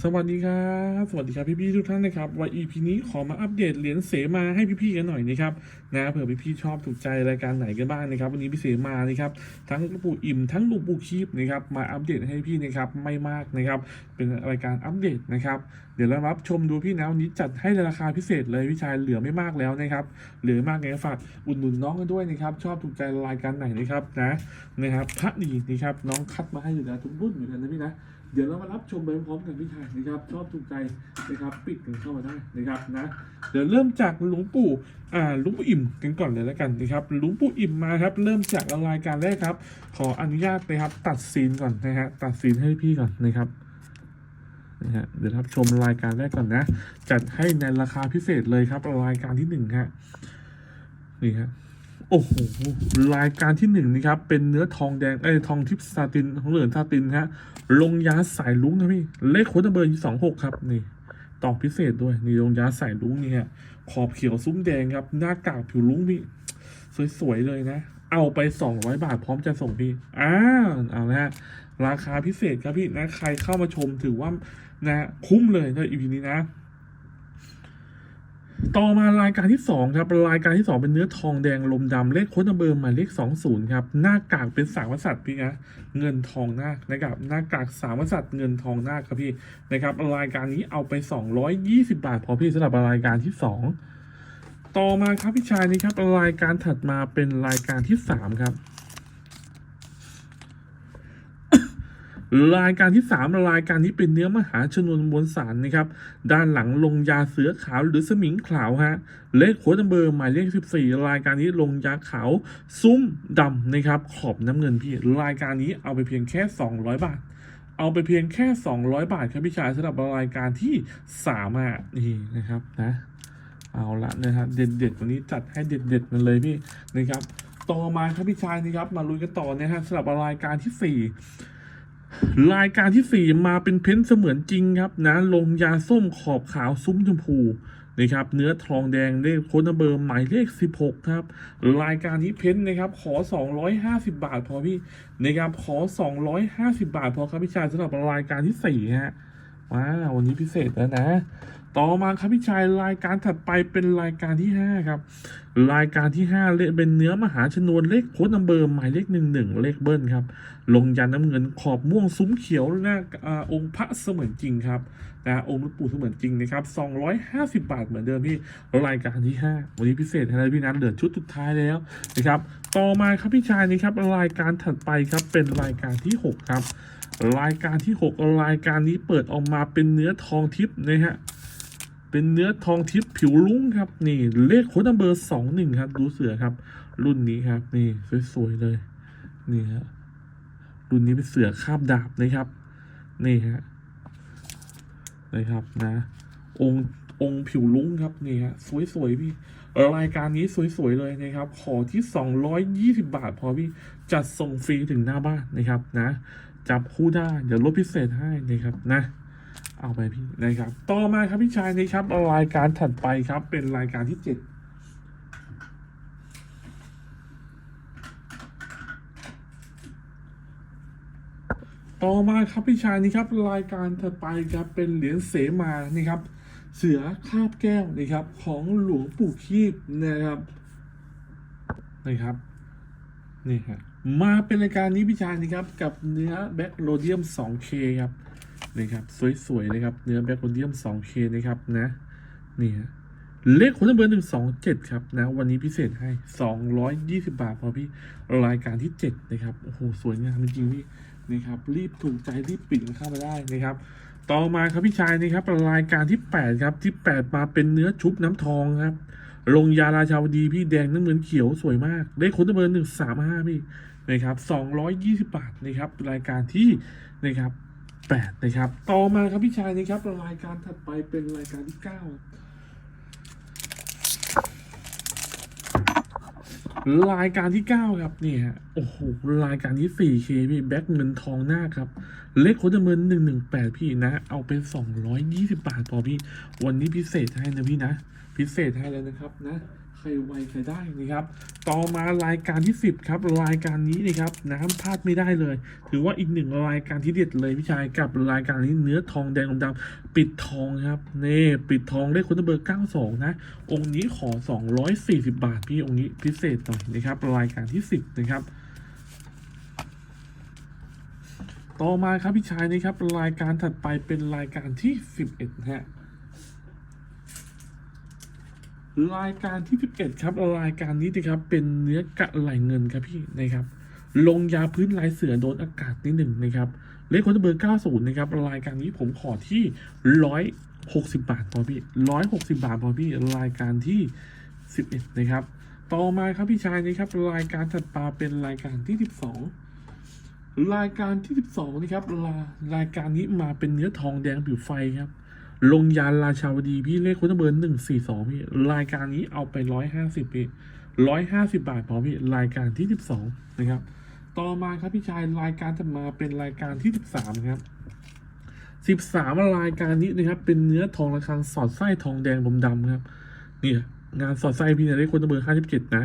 สวัสดีครับ สวัสดีครับพี่ๆทุกท่านนะครับวัน EP นี้ขอมาอัปเดตเหรียญเสมาให้พี่ๆกันหน่อยนะครับนะเผื่อพี่ๆชอบถูกใจรายการไหนกันบ้างนะครับ วันนี้พี่เสมานะครับทั้งลวงปู่อิ่มทั้งหลวงปู่คีบนะครับมาอัปเดตให้พี่นะครับไม่มากนะครับ เป็นรายการอัปเดตนะครับ เดี๋ยวเรารับชมดูพี่นะวันนี้จัดให้ในราคาพิเศษเลยพี่ชายเหลือไม่มากแล้วนะครับเหลือมากไงฝากอุดหนุนน้องกันด้วยนะครับ ชอบถูกใจรายการไหนนะครับนะนะครับพระดีนะครับน้องคัดมาให้อยู่แล้วทุกรุ่นเหมือนกันนะพี่นะ เดี๋ยวเรามารับชมไปพร้อมกันพี่ชายนะครับ ชอบถูกใจนะครับปิดกันเข้ามาได้นะครับนะเดี๋ยวเริ่มจากหลวงปู่อ่าหลวงปู่อิ่มกันก่อนเลยแล้วกันนะครับหลวงปู่อิ่มมาครับเริ่มจากรายการแรกครับ ขออนุญาตนะครับ ตัดซีนก่อนนะฮะตัดซีนให้พี่ก่อนนะครับนะฮะเดี๋ยวรับชมรายการแรกก่อนนะ จัดให้ในราคาพิเศษเลยครับรายการที่หนึ่งฮะนี่ฮะ โอ้โหรายการที่หนึ่งนะครับ เป็นเนื้อทองแดงเอ้ทองทิพซาตินทองเหลืองซาตินฮะ ลงยาสายลุ้งนะพี่ เลขโค้ดเบอร์ยี่สองหกครับนี่ต่อพิเศษด้วยนี่ลงยาสายลุ้งนี่ฮะขอบเขียวซุ้มแดงครับ หน้ากากผิวลุ้งพี่ สวยๆเลยนะ เอาไปสองร้อยบาทพร้อมจะส่งพี่อ้าวเอาละฮะราคาพิเศษครับพี่นะใครเข้ามาชมถือว่านะคุ้มเลยในอีพีนี้นะ ต่อมารายการที่สองครับ รายการที่สองเป็นเนื้อทองแดงลมดำเลขโค้ดนัมเบอร์หมายเลขสองศูนย์ครับ หน้ากากเป็นสามกษัตริย์พี่นะเงินทองหน้านะครับหน้ากากสามกษัตริย์เงินทองหน้าครับพี่นะครับรายการนี้เอาไปสองร้อยยี่สิบาท พอพี่สำหรับรายการที่สองต่อมาครับพี่ชายนี่ครับรายการถัดมาเป็นรายการที่สามครับ รายการที่สามรายการนี้เป็นเนื้อมหาชนวนมวลสารนะครับ ด้านหลังลงยาเสือขาวหรือสมิงขาวฮะ เลขโค้ดเบอร์หมายเลขสิบสี่รายการนี้ลงยาขาวซุ้มดำนะครับ ขอบน้ำเงินพี่ รายการนี้เอาไปเพียงแค่สองร้อยบาท เอาไปเพียงแค่สองร้อยบาทครับพี่ชายสำหรับรายการที่สามอะนี่นะครับนะ เอาละนะครับเด็ดเด็ดๆวันนี้จัดให้เด็ดเด็ดๆมันเลยพี่นะครับ ต่อมาครับพี่ชายนะครับ มาลุยกันต่อนะฮะสำหรับรายการที่สี่ รายการที่สี่มาเป็นเพ้นเสมือนจริงครับนะลงยาส้มขอบขาวซุ้มชมพูนะครับเนื้อทองแดงเลขโค้ดเบอร์หมายเลข 16 ครับ รายการนี้เพ้นนะครับ ขอ 250 บาทพอพี่นะครับขอ 250 บาทพอครับพี่ชายสำหรับรายการที่สี่ฮะว้าววันนี้พิเศษแล้วนะ ต่อมาครับพี่ชายรายการถัดไปเป็นรายการที่ห้าครับ รายการที่ห้าเลเป็นเนื้อมหาชนวนเลขโค้ดนัมเบอร์หมายเลขหนึ่งหนึ่งเลขเบิ้ลครับ ลงยันน้ำเงินขอบม่วงซุ้มเขียวหน้าองค์พระเสมือนจริงครับนะองค์หลวงปู่เสมือนจริงนะครับ250 บาทเหมือนเดิมพี่รายการที่ 5 วันนี้พิเศษให้พี่นัทเหลือชุดสุดท้ายแล้วนะครับ ต่อมาครับพี่ชายนี่ครับรายการถัดไปครับเป็นรายการที่ 6 ครับ รายการที่ 6 รายการนี้เปิดออกมาเป็นเนื้อทองทิพย์นะฮะ เป็นเนื้อทองทิพย์ผิวลุ้งครับ นี่เลขโค้ดนัมเบอร์สองหนึ่งครับ ดูเสือครับ รุ่นนี้ครับ นี่สวยๆเลย นี่ฮะรุ่นนี้เป็นเสือคาบดาบนะครับ นี่ฮะนะครับนะ องค์องค์ผิวลุ้งครับนี่ฮะสวยๆพี่รายการนี้สวยๆเลยนะครับ ขอที่สองร้อยยี่สิบาท พอพี่จัดส่งฟรีถึงหน้าบ้านนะครับนะ จับคู่ได้เดี๋ยวลดพิเศษให้นะครับนะ เอาไปพี่นะครับ ต่อมาครับพี่ชายนะครับรายการถัดไปครับ เป็นรายการที่เจ็ดต่อมาครับพี่ชายนี่ครับรายการถัดไปครับเป็นเหรียญเสมานี่ครับ เสือคาบแก้วนะครับ ของหลวงปู่คีบนะครับนะครับนี่ครับมาเป็นรายการนี้พี่ชายนะครับ กับเนื้อแบ็กโรเดียม 2K ครับ นี่ครับสวยๆเลยครับเนื้อแบ็กโรเดียม 2K นะครับนะนี่ฮะเลขคนเบอร์หนึ่งสองเจ็ดครับนะวันนี้พิเศษให้สองร้อยยี่สิบาทพอพี่รายการที่เจ็ดนะครับโอ้โหสวยงามจริงพี่นะครับ รีบถูกใจรีบปิดเข้ามาได้นะครับ ต่อมาครับพี่ชายนะครับรายการที่แปดครับที่แปดมาเป็นเนื้อชุบน้ำทองครับลงยาราชาวดีพี่แดงน้ำเงินเขียวสวยมากเลขคนเบอร์หนึ่งสามห้าพี่นะครับสองร้อยยี่สิบาทนะครับรายการที่นะครับ นะครับ ต่อมาครับพี่ชายนะครับรายการถัดไปเป็นรายการที่เก้ารายการที่เก้าครับนี่ฮะโอ้โหรายการที่ 4K พี่แบ็คเงินทองหน้าครับ เลขโคดเงินหนึ่งหนึ่งแปดพี่นะ เอาเป็นสองร้อยยี่สิบาทพอพี่ วันนี้พิเศษให้นะพี่นะ พิเศษให้เลยนะครับนะ ใครไวใครได้นะครับ ต่อมารายการที่สิบครับ รายการนี้นะครับน้ำพลาดไม่ได้เลย ถือว่าอีกหนึ่งรายการที่เด็ดเลยพี่ชายกับรายการนี้เนื้อทองแดงอมดำปิดทองครับเน่ปิดทองเลขคุณเบอร์ 92 นะ องค์นี้ขอ 240 บาท พี่องค์นี้พิเศษหน่อยนะครับ รายการที่ 10 นะครับต่อมาครับพี่ชายนะครับรายการถัดไปเป็นรายการที่ 11นะฮะ รายการที่ 11 ครับรายการนี้นะครับเป็นเนื้อกะไหลเงินครับพี่นะครับ ลงยาพื้นลายเสือโดนอากาศนิดหนึ่งนะครับเลขคนเบอร์ 90 นะครับรายการนี้ผมขอที่160บาทพอพี่160บาทพอพี่รายการที่11นะครับ ต่อมาครับพี่ชายนะครับ รายการถัดมาเป็นรายการที่12รายการที่12นะครับรายการนี้มาเป็นเนื้อทองแดงผิวไฟครับ ลงยาราชาวดีพี่เลขคนเบอร์หนึ่งสี่สองพี่รายการนี้เอาไปร้อยห้าสิบพี่ร้อยห้าสิบาทพอพี่รายการที่สิบสองนะครับ ต่อมาครับพี่ชายรายการจะมาเป็นรายการที่สิบสามครับสิบสามรายการนี้นะครับ เป็นเนื้อทองระฆังสอดไส้ทองแดงดำดำครับเนี่ยงานสอดไส้พี่เนี่ยเลขคนเบอร์ห้าสิบเจ็ดนะ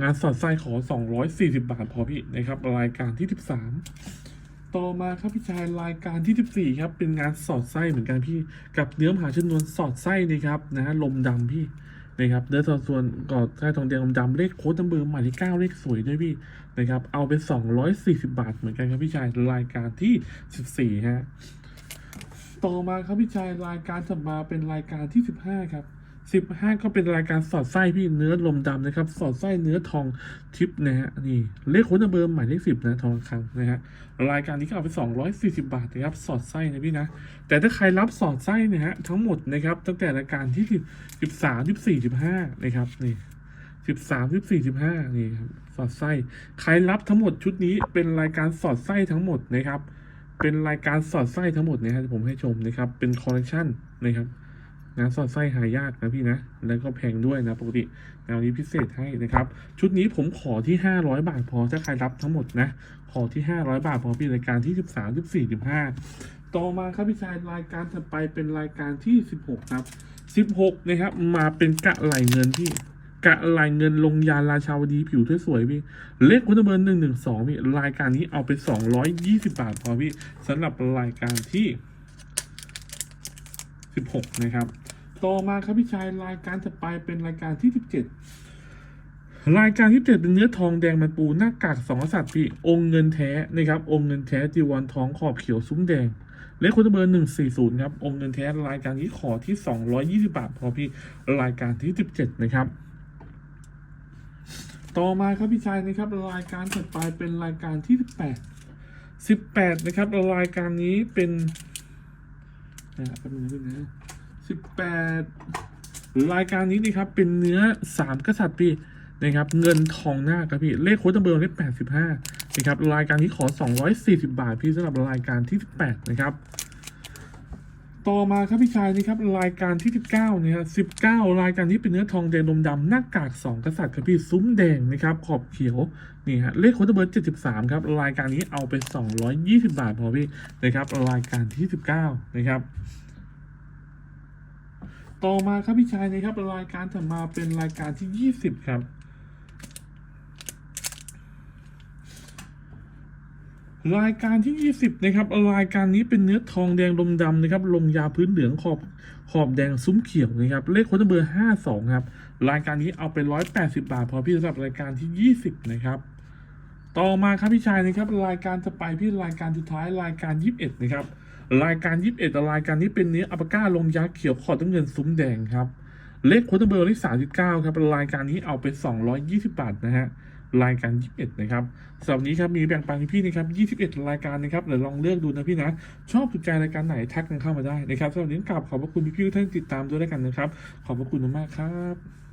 งานสอดไส้ขอสองร้อยสี่สิบาทพอพี่นะครับ รายการที่สิบสาม ต่อมาครับพี่ชายรายการที่ 14 ครับ เป็นงานสอดไส้เหมือนกันพี่กับเนื้อมหาชนวนสอดไส้นะครับนะฮะลมดำพี่นะครับเนื้อสอดส่วนกอดไส้ทองแดงลมดำเลขโค้ดนัมเบอร์หมายเลขเก้าเลขสวยด้วยพี่นะครับเอาไป 240 บาทเหมือนกันครับพี่ชายรายการที่ 14ฮะต่อมาครับพี่ชายรายการถัดมาเป็นรายการที่ 15 ครับ สิบห้าก็เป็นรายการสอดไส้พี่เนื้อลมดำนะครับ สอดไส้เนื้อทองทิปนะฮะนี่เลขค้นัมเบอร์หมายเลขสิบนะทองคำนะฮะรายการนี้ก็เอาไปสองร้อยสี่สิบาทนะครับสอดไส้นะพี่นะ แต่ถ้าใครรับสอดไส้เนี่ยฮะทั้งหมดนะครับตั้งแต่รายการที่สิบสิบสามสิบสี่สิบห้านะครับนี่สิบสามสิบสี่สิบห้านี่ครับสอดไส้ใครรับทั้งหมดชุดนี้เป็นรายการสอดไส้ทั้งหมดนะครับ เป็นรายการสอดไส้ทั้งหมดนะฮะผมให้ชมนะครับเป็นคอลเลกชันนะครับ งานสอดไส้หายากนะพี่นะ แล้วก็แพงด้วยนะปกติแนวนี้พิเศษให้นะครับ ชุดนี้ผมขอที่ 500 บาทพอถ้าใครรับทั้งหมดนะ ขอที่ 500 บาทพอพี่รายการที่ 13 14 15 ต่อมาครับพี่ชายรายการถัดไปเป็นรายการที่ 16 ครับ 16 นะครับ มาเป็นกะไหลเงินพี่กะไหลเงินลงยาราชาวดีผิวสวยๆพี่ เลขคุณเบอร์หนึ่งหนึ่งสองพี่รายการนี้เอาไป220บาทพอพี่สำหรับรายการที่16นะครับ ต่อมาครับพี่ชายรายการถัดไปเป็นรายการที่17รายการที่7เป็นเนื้อทองแดงมันปูหน้ากากสองกษัตริย์พี่องค์เงินแท้นะครับ องค์เงินแท้จีวรทองขอบเขียวซุ้มแดงเลขคุณเบอร์140ครับ องค์เงินแท้รายการนี้ขอที่220บาทพอพี่รายการที่17นะครับ ต่อมาครับพี่ชายนะครับ รายการถัดไปเป็นรายการที่18 18นะครับรายการนี้เป็นนะครับแป๊บนึงนะพี่นะ สิบแปดรายการนี้นี่ครับเป็นเนื้อสามกษัตริย์พี่นะครับเงินทองหน้าครับพี่เลขโค้ดตัมเบอร์เลขแปดสิบห้านะครับรายการนี้ขอสองร้อยสี่สิบาทพี่สำหรับรายการที่สิบแปดนะครับต่อมาครับพี่ชายนี่ครับรายการที่สิบเก้าเนี่ยสิบเก้ารายการนี้เป็นเนื้อทองแดงดมดำหน้ากากสองกษัตริย์ครับพี่ซุ้มแดงนะครับขอบเขียวนี่ฮะเลขโค้ดเบอร์เจ็ดสิบสามครับรายการนี้เอาไปสองร้อยยี่สิบาทพอพี่นะครับรายการที่สิบเก้านะครับ ต่อมาครับพี่ชายนะครับรายการถัดมาเป็นรายการที่ยี่สิบครับ รายการที่ 20 นะครับรายการนี้เป็นเนื้อทองแดงลมดำนะครับลงยาพื้นเหลืองขอบขอบแดงซุ้มเขียวนะครับเลขค้ดเบอร์ 52 ครับ รายการนี้เอาไป180 บาท พอพี่สำหรับรายการที่ 20 นะครับต่อมาครับพี่ชายนะครับรายการจะไปพี่รายการสุดท้ายรายการ 21 นะครับ รายการ21รายการนี้เป็นเนื้ออัปก้าลงยาเขียวขอดน้ำเงินซุ้มแดงครับ เลขโค้ดเบอร์เลข39ครับรายการนี้เอาไป220บาทนะฮะรายการ 21 นะครับสำหรับนี้ครับมีแบ่งปันพี่นะครับ 21 รายการนะครับเดี๋ยวลองเลือกดูนะพี่นะ ชอบถูกใจรายการไหนทักกันเข้ามาได้นะครับสำหรับนี้กลับขอบพระคุณพี่ๆทุกท่านติดตามด้วยแล้วกันนะครับ ขอบพระคุณมากครับ